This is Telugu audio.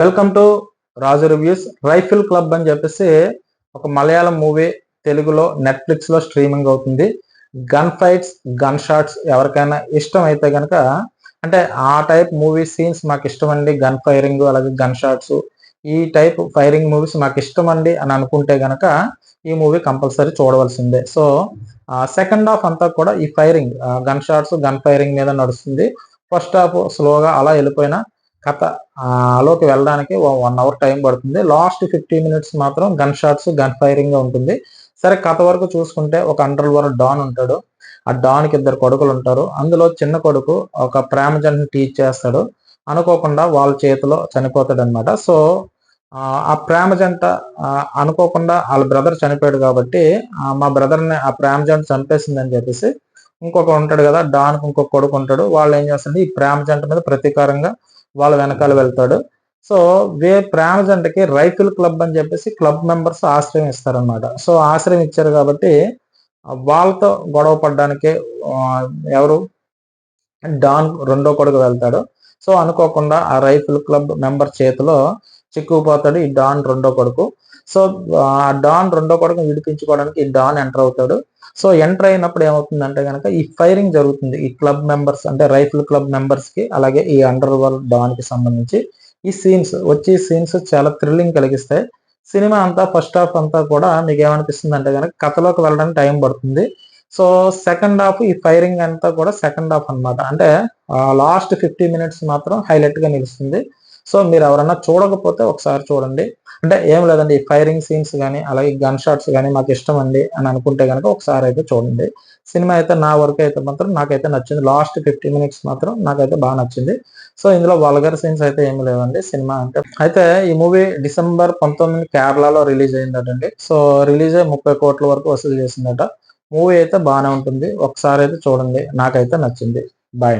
Welcome to Raju reviews rifle club అని చెప్పేసి ఒక మలయాళం మూవీ తెలుగులో నెట్ఫ్లిక్స్లో స్ట్రీమింగ్ అవుతుంది. గన్ ఫైట్స్ గన్ షాట్స్ ఎవరికైనా ఇష్టం అయితే కనుక అంటే ఆ టైప్ మూవీ సీన్స్ మాకు ఇష్టం అండి గన్ ఫైరింగ్ అలాగే గన్ షాట్స్ ఈ టైప్ ఫైరింగ్ మూవీస్ మాకు ఇష్టం అండి అని అనుకుంటే గనక ఈ మూవీ కంపల్సరీ చూడవలసిందే. సో సెకండ్ హాఫ్ అంతా కూడా ఈ firing gun shots gun firing మీద నడుస్తుంది. ఫస్ట్ హాఫ్ స్లోగా అలా వెళ్ళిపోయినా కథ లోకి వెళ్ళడానికి వన్ అవర్ టైం పడుతుంది. లాస్ట్ ఫిఫ్టీ మినిట్స్ మాత్రం గన్ షాట్స్ గన్ ఫైరింగ్ ఉంటుంది. సరే కథ వరకు చూసుకుంటే ఒక అండర్ వరల్డ్ డాన్ ఉంటాడు. ఆ డాన్కి ఇద్దరు కొడుకులు ఉంటారు. అందులో చిన్న కొడుకు ఒక ప్రేమజంటని టీచ్ చేస్తాడు. అనుకోకుండా వాళ్ళ చేతిలో చనిపోతాడు అనమాట సో ఆ ప్రేమ జంట అనుకోకుండా వాళ్ళ బ్రదర్ చనిపోయాడు కాబట్టి మా బ్రదర్ని ఆ ప్రేమ జంట చంపేసిందని చెప్పేసి ఇంకొక ఉంటాడు కదా డాన్కి ఇంకొక కొడుకు ఉంటాడు. వాళ్ళు ఏం చేస్తుంది ఈ ప్రేమ జంట మీద ప్రతీకారంగా వాళ్ళ వెనకాల వెళ్తాడు. సో వే ప్రేమ రైతుల క్లబ్ అని చెప్పేసి క్లబ్ మెంబర్స్ ఆశ్రయం ఇస్తారనమాట సో ఆశ్రయం ఇచ్చారు కాబట్టి వాళ్ళతో గొడవ పడ్డానికి ఎవరు? డాన్ రెండో కొడుకు వెళ్తాడు. సో అనుకోకుండా ఆ రైఫిల్ క్లబ్ మెంబర్ చేతిలో చిక్కుపోతాడు ఈ డాన్ రెండో కొడుకు. సో ఆ డాన్ రెండో కొడుకు విడిపించుకోవడానికి ఈ డాన్ ఎంటర్ అవుతాడు. సో ఎంటర్ అయినప్పుడు ఏమవుతుందంటే కనుక ఈ ఫైరింగ్ జరుగుతుంది. ఈ క్లబ్ మెంబర్స్ అంటే రైఫిల్ క్లబ్ మెంబర్స్కి అలాగే ఈ అండర్ వరల్డ్ డాన్కి సంబంధించి ఈ సీన్స్ వచ్చే సీన్స్ చాలా థ్రిల్లింగ్ కలిగిస్తాయి. సినిమా అంతా ఫస్ట్ హాఫ్ అంతా కూడా మీకు ఏమనిపిస్తుంది అంటే కనుక కథలోకి వెళ్ళడానికి టైం పడుతుంది. సో సెకండ్ హాఫ్ ఈ ఫైరింగ్ అంతా కూడా సెకండ్ హాఫ్ అనమాట అంటే లాస్ట్ ఫిఫ్టీ మినిట్స్ మాత్రం హైలైట్గా నిలుస్తుంది. సో మీరు ఎవరన్నా చూడకపోతే ఒకసారి చూడండి. అంటే ఏం లేదండి ఫైరింగ్ సీన్స్ కానీ అలాగే గన్ షాట్స్ కానీ మాకు ఇష్టం అండి అని అనుకుంటే కనుక ఒకసారి అయితే చూడండి. సినిమా అయితే నా వరకు అయితే మాత్రం నాకైతే నచ్చింది. లాస్ట్ ఫిఫ్టీ మినిట్స్ మాత్రం నాకైతే బాగా నచ్చింది. సో ఇందులో వల్గర్ సీన్స్ అయితే ఏమి లేవండి సినిమా అంటే. అయితే ఈ మూవీ డిసెంబర్ పంతొమ్మిది కేరళలో రిలీజ్ అయిందటండి. సో రిలీజ్ అయ్యి ముప్పై కోట్ల వరకు వసూలు చేసిందట. మూవీ అయితే బాగానే ఉంటుంది. ఒకసారి అయితే చూడండి. నాకైతే నచ్చింది. బాయ్